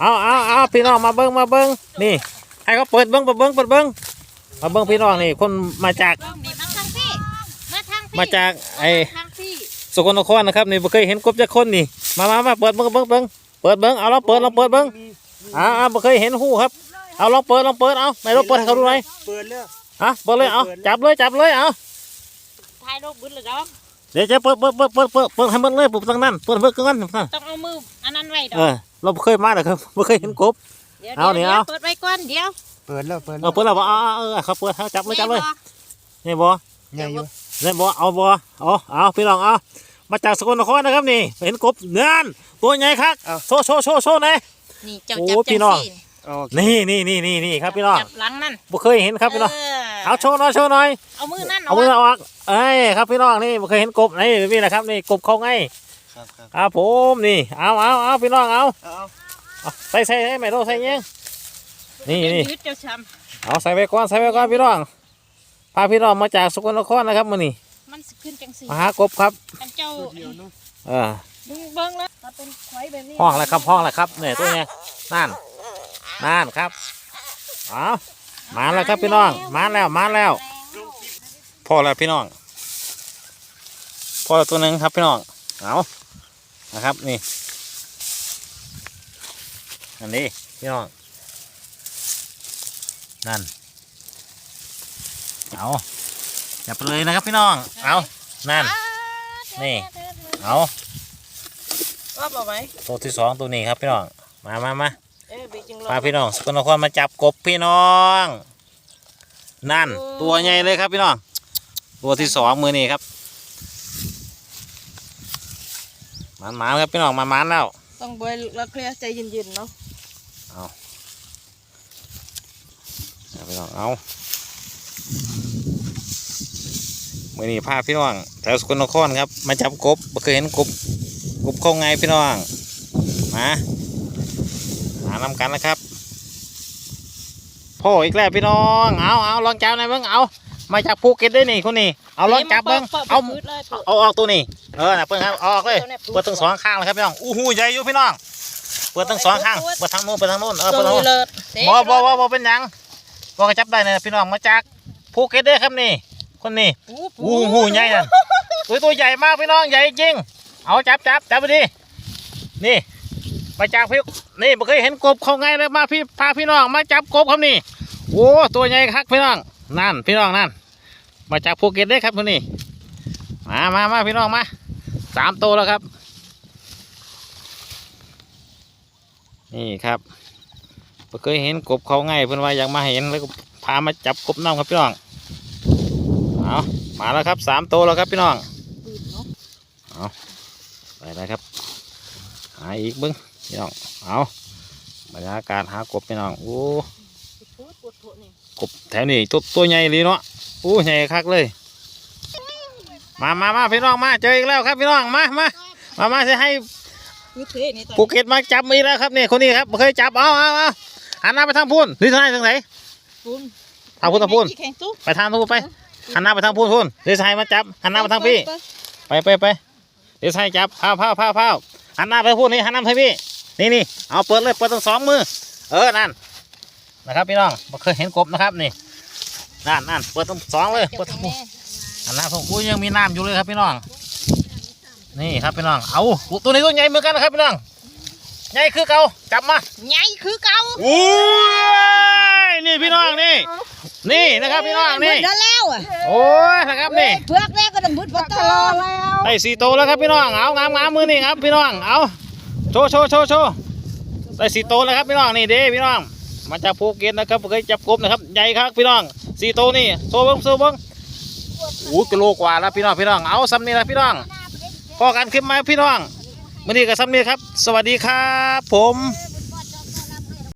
เอาเอาเอาพี่น้องมาเบิ้งมาเบิ้งนี่ให้เขาเปิดเบิ้งเปิดเบิ้งเปิดเบิ้งมาเบิ้งพี่น้องนี่คนมาจากลองดีมาทางพี่มาทางพี่มาจากไอ้ทางพี่สกลนครนะครับนี่บ่เคยเห็นกบจักคนนี่มามามาเปิดเบิ้งเบิ้งเบิ้งเปิดเบิ้งเอาลองเปิดลองเปิดเบิ้งอ่าอ่าบ่เคยเห็นหูครับเอาลองเปิดลองเปิดเอาไหนลองเปิดให้เขาดูหน่อยเปิดแล้วอะเปิดเลยเอาจับเลยจับเลยเอาถ่ายรูปบุญเลยดอกเดี๋ยวจะเปิดเปิดเปิดเปิดเปิดเปิดให้หมันเลยปุ๊บตั้งนั้นเปิดเปิดกันนั่นต้องเอามืออันนั้นไว้ดอเอกอเราบ่เคยมาเลยครับบ่เคยเห็นกบดี๋ยวเอาเนี่ยดี๋ยวเอาเปิดไว้ก่อนเดี๋ยวเปิดแล้วเปิดเออเปิดแล้วบ่เอาเอาเอาเอาเขาเปิดเขาจับเลยจับเลยแม่บอกนี่บ่ใหญ่อยู่นี่บ่เอาบ่เอาเอาพี่น้องเอามาจากสกลนครนะครับนี่เห็นกบเนื้อนตัวใหญ่ครับโชว์โชว์โชว์โชว์หน่อยนี่เจ้าโอ้จับพี่จังน้องสิโอเคนี่นี่นี่นี่นี่ครับพี่น้องจับหลังนั่นบ่เคยเห็นครับพี่น้อง เอเอาโชว์หน่อยโชว์หน่อย เอามือนั่นเอามือออกเอ้ยครับพี่น้องนี่บ่เคยเห็นกบนี่นี่นะครับนี่กบเขาไงครับครับครับผมนี่เอาเอาเอาพี่น้องเอาเอาเอาใส่ใส่ใส่ไม่ต้องใส่เงี้ยนี่นี่ยืดเจ้าช้เอาใส่ไปก่อนใส่ไปก่อนพี่น้องพาพี่น้องมาจากสกลนครนะครับมื้อนี้ำมันสิขึ้นจังสิมาหากบครับอันเจ้าตัวเดียวเนาะเออดึงเบิ้งแล้วถ้าเป็นควายแบบนี้ห้องอะไรครับห้องอะไรครับเนี่ยตัวเนี้ยนั่นนั่นครับเอา มาแล้วครับพี่น้อง มาแล้วมาแล้วพอแล้วพี่น้องพอแล้วตัวหนึ่งครับพี่น้องเอานะครับนี่อันนี้พี่น้องนั่นเอาจับไปเลยนะครับพี่น้องเอานั่นนี่เอาว่าบอกไหมตัวที่สองตัวนี้ครับพี่น้องมามามาเออบีจึงล พาพี่น้องสกลนครมาจับกบพี่น้อง นั่น ตัวใหญ่เลยครับพี่น้อง ตัวที่สองมือนี้ครับมันมาครับพี่น้องมามันแล้ว ต้องบอยแล้วเคลียร์ใจเย็นๆเนาะเอาพี่น้องเอามือนี้พาพี่น้องแถวสกลนครครับ มาจับกบไม่เคยเห็นกบกบเข้าไงพี่น้องมา หานำกันนะครับพ่ออีกแล้วพี่น้องเอาเอาลองจับหน่อยเบิ้งเอามาจากภูเก็ตได้นี่คนนี้เอาลองจับเบิ้งเอาเอาออกตัวนี้เออนะเปิดครับเอาออกเลยเปิดทั้งสองข้างเลยครับพี่น้องอู้หูใหญ่อยู่พี่น้องเปิดทั้งสองข้างเปิดทางโน้นเปิดทางโน้นเออเปิดทางโน้นบอบอบอบอเป็นหยังบอกจับได้นะพี่น้องมาจากภูเก็ตเด้อครับนี่ คนนี้อู้หูใหญ่น่ะตัวตัวใหญ่มากพี่น้องใหญ่จริงเอาจับจับจับไปดินี่ มาจากพี่นี่ไม่เคยเห็นกบเขาไงเลยมาพี่พาพี่น้องมาจับกบครับนี่โอ้ตัวใหญ่ครับพี่น้องนั่นพี่น้องนั่น มาจากภูเก็ตเด้อครับคนนี้มามามาพี่น้องมาสามตัวแล้วครับ นี่ครับบ่เคยเห็นกบเขาไงเพื่อนว่าอยากมาเห็นแล้วก็พามาจับกบน้ำครับพี่น้องเอามาแล้วครับสามตัวแล้วครับพี่น้องเอาไปเลยครับหาอีกเบิ้ง พี่น้อง เอาบรรยากาศหากบพี่น้อง โอ้กบแถวนี้ตัวตัวใหญ่เลยเนาะโอ้ใหญ่คักเลย มามามาพี่น้องมา เจออีกแล้วครับพี่น้อง มามามามาจะให้คือเทนี่ตอนภูเก็ตมาจับมีแล้วครับนี่คนนี้ครับบ่เคยจับ เอาเอาเอาหันหน้าไปทางพูนหรือทางไหนทางไหนคุณทางพูนทางพูนแข่งตู้ไปทางพูนไปหันหน้าไปทางพูนพูนหรือทางไหนมาจับหันหน้าไปทางพี่ ไปไปไปเดี๋ยวให้จับพาวพาวพาวพาวหันหน้าไปพูนนี่หันหน้าไปทางพี่ นี่นี่เอาเปิดเลยเปิดทั้งสองมือ เออนั่นนะครับพี่น้องบ่เคยเห็นกบนะครับนี่นั่นนั่นเปิดทั้งสองเลยเปิดทั้งพูนอันนั้นผมอุ้ยยังมีน้ำอยู่เลยครับพี่น้อง นี่ครับพี่น้องเอาตัวนี้ตัวใหญ่เหมือนกันนะครับพี่น้องใหญ่คือเก่าจับมาใหญ่คือเก่าอุ้ยนี่พี่น้องนี่ นี่นะครับพี่น้องนี่มืดแล้วอะโอ้ยนะครับนี่เพือกแรกก็ต้องมืดพอตลอดแล้วได้สี่ตัวแล้วครับพี่น้องเอางามงามมือนี่ครับพี่น้องเอา โชว์โชว์โชว์โชว์ได้สี่ตัวแล้วครับพี่น้องนี่เด้พี่น้องมาจากภูเก็ตนะครับเคยจับกบนะครับใหญ่ครับพี่น้องสี่ตัวนี่โซเบิ้งโซเบิ้งโอ้กิโลกว่าแล้วพี่น้องพี่น้องเอาซ้ำนี่ละพี่น้องพอกันขึ้นมาพี่น้องมื่อนี้กับซ้ำนี่ครับ สวัสดีครับ ผม